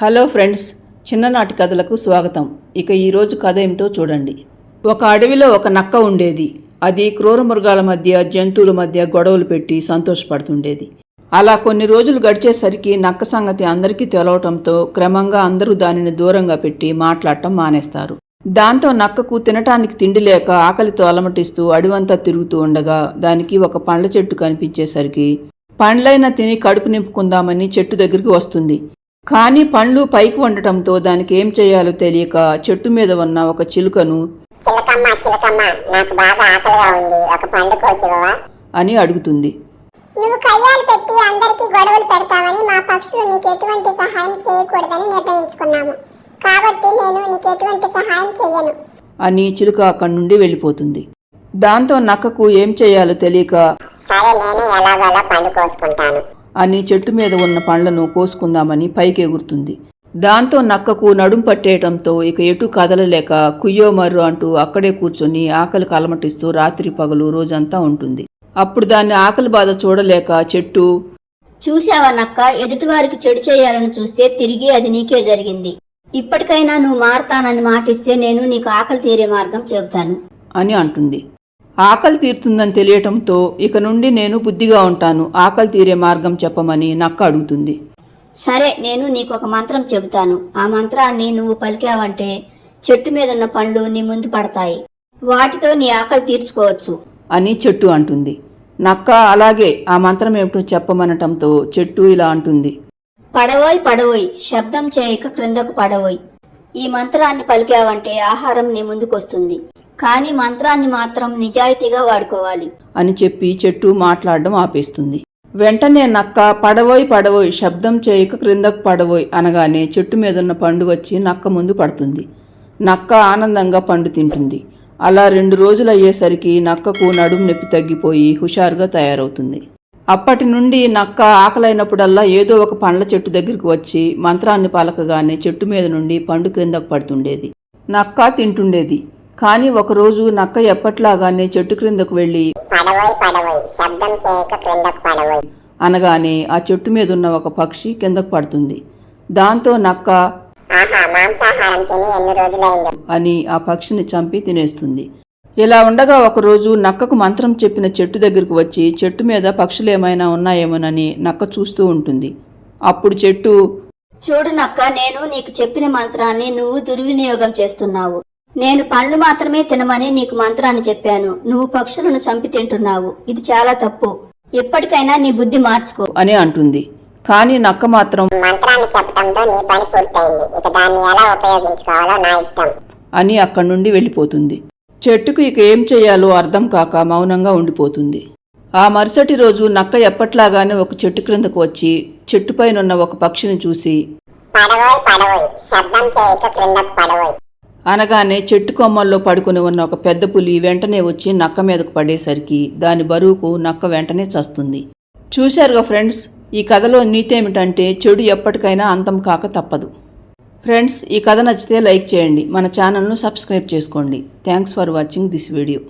Hello friends చిన్ననాటి కథలకు స్వాగతం. ఇక ఈరోజు కథ ఏమిటో చూడండి. ఒక అడవిలో ఒక నక్క ఉండేది. అది క్రూర మృగాల మధ్య జంతువుల మధ్య గొడవలు పెట్టి సంతోషపడుతుండేది. అలా కొన్ని రోజులు గడిచేసరికి నక్క సంగతి అందరికీ తెలవటంతో క్రమంగా అందరూ దానిని దూరంగా పెట్టి మాట్లాడటం మానేస్తారు. దాంతో నక్కకు తినటానికి తిండి లేక ఆకలితో అలమటిస్తూ అడవంతా తిరుగుతూ ఉండగా దానికి ఒక పండ్ల చెట్టు కనిపించేసరికి పండ్లైనా తిని కడుపు నింపుకుందామని చెట్టు దగ్గరికి వస్తుంది. కానీ పండ్లు పైకి ఉండటంతో దానికి ఏం చేయాలో తెలియక చెట్టు మీద ఉన్న ఒక చిలుకను చిలకమ్మ చిలకమ్మ నాకు బాగా ఆకలిగా ఉంది. ఒక పండు కోసివా అని అడుగుతుంది. నువ్వు కయ్యాలు పెట్టి అందరికీ గొడవలు పెడతావని మా పక్షులు నీకు ఎటువంటి సహాయం చేయకూడదని నిర్ణయించుకున్నాము. కాబట్టి నేను నీకు ఎటువంటి సహాయం చెయ్యను. అని చిలుక అక్కడి నుండి వెళ్ళిపోతుంది. దాంతో నక్కకు ఏం చేయాలో తెలియక సరే నేను ఎలాగోలా పండు కోసుకుంటాను. అని చెట్టు మీద ఉన్న పండ్లను కోసుకుందామని పైకి ఎగురుతుంది దాంతో నక్కకు నడుం పట్టేయటంతో ఇక ఎటు కదలలేక కుయ్యో మర్రు అంటూ అక్కడే కూర్చొని ఆకలి కలమటిస్తూ రాత్రి పగలు రోజంతా ఉంటుంది. అప్పుడు దాన్ని ఆకలి బాధ చూడలేక చెట్టు చూశావా నక్క? ఎదుటివారికి చెడు చేయాలని చూస్తే తిరిగి అది నీకే జరిగింది. ఇప్పటికైనా నువ్వు మారతానని మాటిస్తే నేను నీకు ఆకలి తీరే మార్గం చెబుతాను. అని అంటుంది. ఆకలి తీరుతుందని తెలియటంతో ఇక నుండి నేను బుద్ధిగా ఉంటాను. ఆకలి తీరే మార్గం చెప్పమని నక్క అడుగుతుంది. సరే నేను నీకు ఒక మంత్రం చెబుతాను. ఆ మంత్రాన్ని నువ్వు పలికావంటే చెట్టు మీద ఉన్న పండ్లు నీ ముందు పడతాయి. వాటితో నీ ఆకలి తీర్చుకోవచ్చు. అని చెట్టు అంటుంది. నక్క అలాగే ఆ మంత్రం ఏమిటో చెప్పమనటంతో చెట్టు ఇలా అంటుంది. పడవోయ్ పడవోయ్ శబ్దం చేయక క్రిందకు పడవోయ్. ఈ మంత్రాన్ని పలికావంటే ఆహారం నీ ముందుకొస్తుంది. కానీ మంత్రాన్ని మాత్రం నిజాయితీగా వాడుకోవాలి. అని చెప్పి చెట్టు మాట్లాడడం ఆపేస్తుంది. వెంటనే నక్క పడవోయ్ పడవోయ్ శబ్దం చేయక క్రిందకు పడవోయ్ అనగానే చెట్టు మీదున్న పండు వచ్చి నక్క ముందు పడుతుంది. నక్క ఆనందంగా పండు తింటుంది. అలా రెండు రోజులు అయ్యేసరికి నక్కకు నడుము నొప్పి తగ్గిపోయి హుషారుగా తయారవుతుంది. అప్పటి నుండి నక్క ఆకలైనప్పుడల్లా ఏదో ఒక పండ్ల చెట్టు దగ్గరికి వచ్చి మంత్రాన్ని పలకగానే చెట్టు మీద నుండి పండు క్రిందకు పడుతుండేది. నక్క తింటుండేది. కానీ ఒకరోజు నక్క ఎప్పట్లాగానే చెట్టు క్రిందకు వెళ్ళి శబ్దం చేయక క్రిందకు అనగానే ఆ చెట్టు మీద ఉన్న ఒక పక్షి కిందకు పడుతుంది. దాంతో నక్క ఆహా మాంసాహారం తిని ఎన్ని రోజులైందో. అని ఆ పక్షిని చంపి తినేస్తుంది. ఇలా ఉండగా ఒకరోజు నక్కకు మంత్రం చెప్పిన చెట్టు దగ్గరకు వచ్చి చెట్టు మీద పక్షులు ఏమైనా ఉన్నాయేమోనని నక్క చూస్తూ ఉంటుంది. అప్పుడు చెట్టు చూడు నక్క నేను నీకు చెప్పిన మంత్రాన్ని నువ్వు దుర్వినియోగం చేస్తున్నావు. నేను పండ్లు మాత్రమే తినమని నీకు మంత్రాన్ని చెప్పాను. నువ్వు పక్షులను చంపి తింటున్నావు. ఇది చాలా తప్పు. ఎప్పటికైనా నీ బుద్ధి మార్చుకో. అని అంటుంది. కానీ నక్క మాత్రం మంత్రాన్ని చెప్పడంతో నీ పని పూర్తయింది. ఇక దాన్ని ఎలా ఉపయోగించుకోవాలో నా ఇష్టం. అని అక్కడి నుండి వెళ్ళిపోతుంది. చెట్టుకు ఇక ఏం చేయాలో అర్థం కాక మౌనంగా ఉండిపోతుంది. ఆ మరుసటి రోజు నక్క ఎప్పట్లాగానే ఒక చెట్టు క్రిందకు వచ్చి చెట్టుపైనున్న ఒక పక్షిని చూసి పడవోయ్ పడవోయ్. శబ్దం చేయక క్రిందకు పడవోయ్. అనగానే చెట్టు కొమ్మల్లో పడుకుని ఉన్న ఒక పెద్ద పులి వెంటనే వచ్చి నక్క మీదకు పడేసరికి దాని బరువుకు నక్క వెంటనే చస్తుంది. చూశారుగా ఫ్రెండ్స్ ఈ కథలో నీతేమిటంటే చెడు ఎప్పటికైనా అంతం కాక తప్పదు. ఫ్రెండ్స్ ఈ కథ నచ్చితే లైక్ చేయండి మన ఛానల్ను సబ్స్క్రైబ్ చేసుకోండి. Thanks for watching this video.